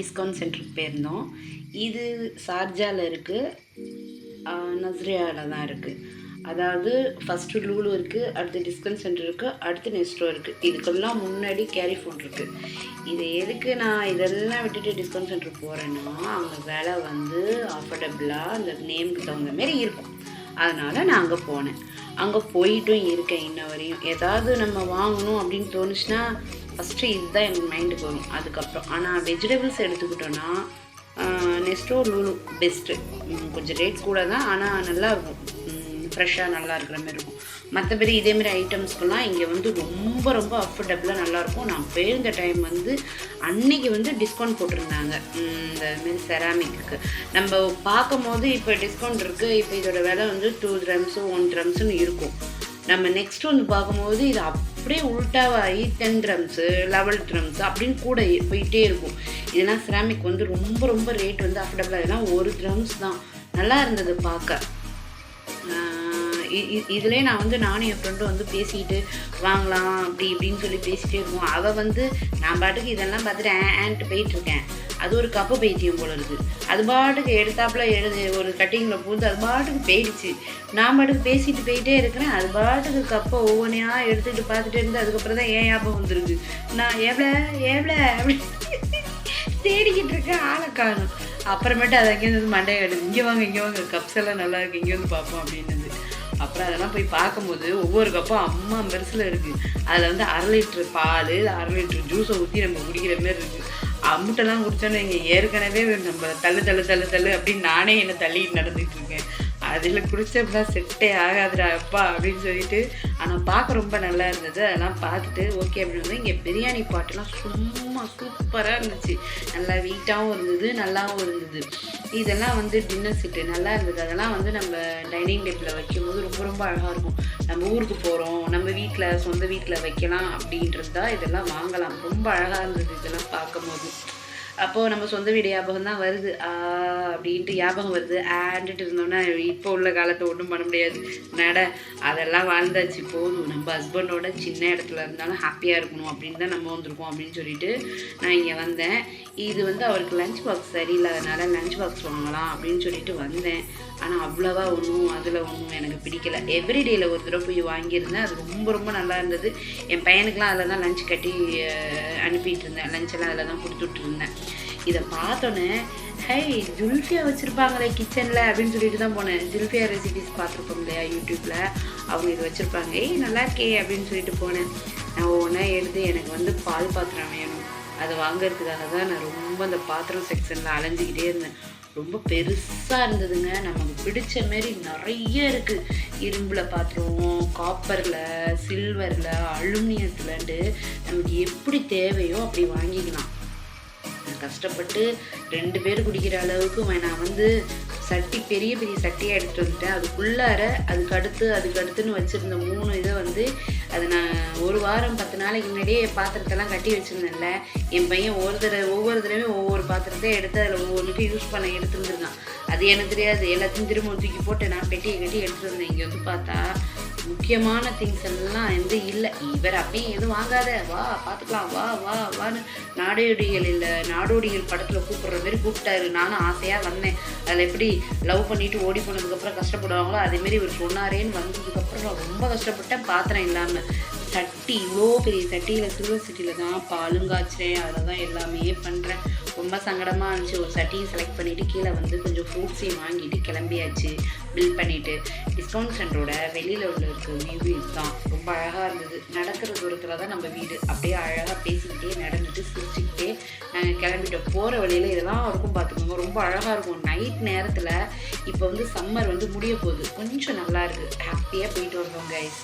Discount சென்டருக்கு போயிருந்தோம். இது ஷார்ஜாவில் இருக்குது நஸ்ரியாவில் தான் இருக்குது அதாவது ஃபஸ்ட்டு லூலு இருக்குது அடுத்து டிஸ்கவுண்ட் சென்டர் இருக்குது அடுத்து நெஸ்ட்ரோ இருக்குது இதுக்கெல்லாம் முன்னாடி கேரி ஃபோன் இருக்குது இது எதுக்கு நான் இதெல்லாம் விட்டுட்டு டிஸ்கவுண்ட் சென்டர் போகிறேன்னா அங்கே விலை வந்து அஃபர்டபுளாக அந்த நேமுக்கு தகுந்த மாரி இருக்கும். அதனால் நான் அங்கே போனேன். அங்கே போயிட்டும் இருக்கேன் இன்ன வரையும் ஏதாவது நம்ம வாங்கணும் அப்படின்னு தோணுச்சுன்னா ஃபஸ்ட்டு இதுதான் எனக்கு மைண்டுக்கு வரும். அதுக்கப்புறம் ஆனால் வெஜிடபிள்ஸ் எடுத்துக்கிட்டோன்னா நெஸ்டோ லூலு பெஸ்ட்டு கொஞ்சம் ரேட் கூட தான் ஆனால் நல்லா இருக்கும். ஃப்ரெஷ்ஷாக நல்லா இருக்கிற மாதிரி இருக்கும். மற்றபடி இதேமாரி ஐட்டம்ஸ்க்கெல்லாம் இங்கே வந்து ரொம்ப ரொம்ப அஃபோர்டபுளாக நல்லாயிருக்கும். நான் போயிருந்த டைம் வந்து அன்னைக்கு வந்து டிஸ்கவுண்ட் போட்டிருந்தாங்க. இந்த மாரி செராமிக்கு நம்ம பார்க்கும் போது இப்போ டிஸ்கவுண்ட் இருக்குது இப்போ இதோட விலை வந்து டூ ட்ரம்ஸு ஒன் ட்ரம்ஸ்னு இருக்கும். நம்ம நெக்ஸ்ட் வந்து பார்க்கும்போது இது அப்படியே உல்ட்டாவாகி டென் ட்ரம்ஸு லெவல் ட்ரம்ஸ் அப்படின்னு கூட போயிட்டே இருக்கும். இதெல்லாம் சிராமிக் வந்து ரொம்ப ரொம்ப ரேட் வந்து அஃபோர்டபுளாக இதெல்லாம் ஒரு ட்ரம்ஸ் தான். நல்லா இருந்தது பார்க்க. இதுலேயே நான் வந்து நானும் என் ஃப்ரெண்டும் வந்து பேசிக்கிட்டு வாங்கலாம் அப்படி இப்படின்னு சொல்லி பேசிகிட்டே இருக்கோம் அவள் வந்து நான் பாட்டுக்கு இதெல்லாம் பார்த்துட்டு ஆன்ட்டு போயிட்டுருக்கேன். அது ஒரு கப்பு பைத்தியம் போல இருக்குது அது பாட்டுக்கு எடுத்தாப்புல எழுது ஒரு கட்டிங்கில் பூந்து அது பாட்டுக்கு போயிடுச்சு. நான் பாட்டுக்கு பேசிட்டு போயிட்டே இருக்கிறேன். அது பாட்டுக்கு கப்பை ஒவ்வொன்றையாக எடுத்துகிட்டு பார்த்துட்டே இருந்து அதுக்கப்புறம் தான் ஏன் ஞாபகம் வந்துருக்கு? நான் எவ்வளோ எவ்வளோ அப்படி தேடிக்கிட்டு இருக்கேன் ஆளை காணும். அப்புறமேட்டு அதை அங்கேருந்து மண்டையை இங்கே வாங்க இங்கே வாங்க கப்ஸ் எல்லாம் நல்லா இருக்கு. இங்கே வந்து பார்ப்போம் அப்படின்னது. அப்புறம் அதெல்லாம் போய் பார்க்கும்போது ஒவ்வொரு கப்பும் அம்மா பெருசில் இருக்குது அதில் வந்து அரை லிட்ரு பால் அரை லிட்ரு ஜூஸை ஊற்றி நம்ம குடிக்கிற மாதிரி இருக்குது அம்முட்டெல்லாம் குடித்தோன்னு இங்கே ஏற்கனவே நம்ம தள்ளு தள்ளு தள்ளு தள்ளு அப்படின்னு நானே என்னை தள்ளிட்டு நடந்துகிட்டு இருக்கேன். அதில் குடித்தோம்னா செட்டே ஆகாதுடா அப்பா அப்படின்னு சொல்லிட்டு ஆனால் பார்க்க ரொம்ப நல்லா இருந்தது. அதெல்லாம் பார்த்துட்டு ஓகே அப்படின்னு வந்து இங்கே பிரியாணி பாட்டுலாம் சும்மா சூப்பராக இருந்துச்சு. நல்லா வீட்டாகவும் இருந்தது நல்லாவும் இருந்தது. இதெல்லாம் வந்து டின்னர் செட்டு நல்லா இருந்தது. அதெல்லாம் வந்து நம்ம டைனிங் டேபிளில் வைக்கும்போது ரொம்ப ரொம்ப அழகாக இருக்கும். நம்ம ஊருக்கு போகிறோம் நம்ம வீட்டில் சொந்த வீட்டில் வைக்கலாம் அப்படின்றது தான் இதெல்லாம் வாங்கலாம். ரொம்ப அழகாக இருந்தது இதெல்லாம் பார்க்கும்போது. அப்போது நம்ம சொந்த வீடு ஞாபகம் தான் வருது அப்படின்ட்டு ஞாபகம் வருது. ஆண்டுட்டு இருந்தோம்னா இப்போ உள்ள காலத்தை ஒன்றும் பண்ண முடியாது. நட அதெல்லாம் வாழ்ந்தாச்சு. போதும். நம்ம ஹஸ்பண்டோட சின்ன இடத்துல இருந்தாலும் ஹாப்பியாக இருக்கணும் அப்படின்னு தான் நம்ம வந்திருக்கோம் அப்படின்னு சொல்லிட்டு நான் இங்கே வந்தேன். இது வந்து அவருக்கு லஞ்ச் பாக்ஸ் சரியில்லாதனால லஞ்ச் பாக்ஸ் வாங்கலாம் அப்படின்னு சொல்லிட்டு வந்தேன். ஆனால் அவ்வளோவா ஒன்றும் அதில் ஒன்றும் எனக்கு பிடிக்கல. எவ்ரிடேயில் ஒரு தடவை போய் வாங்கியிருந்தேன். அது ரொம்ப ரொம்ப நல்லா இருந்தது. என் பையனுக்கெலாம் அதில் தான் லஞ்ச் கட்டி அனுப்பிட்டு இருந்தேன். லஞ்செல்லாம் அதில் தான் கொடுத்துட்ருந்தேன் இதை பார்த்தோன்னே ஹை ஜுல்ஃபியா வச்சுருப்பாங்களே கிச்சனில் அப்படின்னு சொல்லிட்டு தான் போனேன். ஜுல்ஃபியா ரெசிபிஸ் பார்த்துருப்போம் இல்லையா யூடியூப்பில் அவங்க இது வச்சுருப்பாங்க. ஏய் நல்லா இருக்கே அப்படின்னு சொல்லிட்டு போனேன். நான் ஒவ்வொன்றா எடுத்து எனக்கு வந்து பால் பாத்திரம் வேணும். அதை வாங்கிறதுக்காக தான் நான் ரொம்ப அந்த பாத்திரம் செக்ஷனில் அலைஞ்சிக்கிட்டே இருந்தேன். ரொம்ப பெருசாக இருந்ததுங்க. நமக்கு பிடிச்ச மாரி நிறைய இருக்குது இரும்பில் பாத்திரம் காப்பரில் சில்வரில் அலுமினியத்துலன்ட்டு நமக்கு எப்படி தேவையோ அப்படி வாங்கிக்கலாம். கஷ்டப்பட்டு ரெண்டு பேர் குடிக்கிற அளவுக்கு நான் வந்து சட்டி பெரிய பெரிய சட்டியாக எடுத்துகிட்டு வந்துட்டேன். அதுக்குள்ளார அதுக்கு அடுத்து அதுக்கு அடுத்துன்னு வச்சுருந்த மூணு இதை வந்து அது நான் ஒரு வாரம் பத்து நாளைக்கு முன்னாடியே பாத்திரத்தெல்லாம் கட்டி வச்சுருந்தேன்ல. என் பையன் ஒரு தடவை ஒவ்வொரு தடவையும் ஒவ்வொரு பாத்திரத்தையும் எடுத்து அதில் ஒவ்வொன்றுக்கும் யூஸ் பண்ண எடுத்துருந்துருக்கான். அது எனக்கு தெரியாது. எல்லாத்தையும் திரும்ப தூக்கி போட்டு நான் பெட்டியை கட்டி எடுத்துகிட்டு வந்தேன். இங்கே வந்து பார்த்தா முக்கியமான திங்ஸ் எல்லாம் வந்து இல்லை. இவர் அப்பயும் எதுவும் வாங்காத. வா பார்த்துக்கலாம். வா வா வான்னு நாடோடிகள் இல்லை நாடோடிகள் படத்தில் கூப்பிட்ற மாதிரி கூப்பிட்டாரு. நானும் ஆசையாக வந்தேன். அதில் எப்படி லவ் பண்ணிட்டு ஓடி போனதுக்கப்புறம் கஷ்டப்படுவாங்களோ அதேமாரி இவர் சொன்னாரேன்னு வந்ததுக்கப்புறம் நான் ரொம்ப கஷ்டப்பட்டேன். பாத்திரம் இல்லாமல் சட்டி இவ்வளோ பெரிய சட்டியில் சில்வர் சட்டியில் தான் பாலும் காய்ச்சிறேன். அதில் தான் எல்லாமே பண்ணுறேன் ரொம்ப சங்கடமாக இருந்துச்சு. ஒரு சட்டியை செலக்ட் பண்ணிவிட்டு கீழே வந்து கொஞ்சம் ஃப்ரூட்ஸையும் வாங்கிட்டு கிளம்பியாச்சு. பில் பண்ணிவிட்டு டிஸ்கவுண்ட் சென்டரோட வெளியில் உள்ள இருக்க வியூ இதுதான். ரொம்ப அழகாக இருந்தது. நடக்கிற தூரத்தில் தான் நம்ம வீடு. அப்படியே அழகாக பேசிக்கிட்டே நடந்துட்டு சிரிச்சுக்கிட்டே நாங்கள் கிளம்பிட்டோம். போகிற வழியில் இதெல்லாம் இருக்கும் பார்த்துக்கோங்க. ரொம்ப அழகாக இருக்கும். நைட் நேரத்தில் இப்போ வந்து சம்மர் வந்து முடிய போகுது. கொஞ்சம் நல்லா இருக்குது ஹாப்பியாக போயிட்டு வருவோம் கைஸ்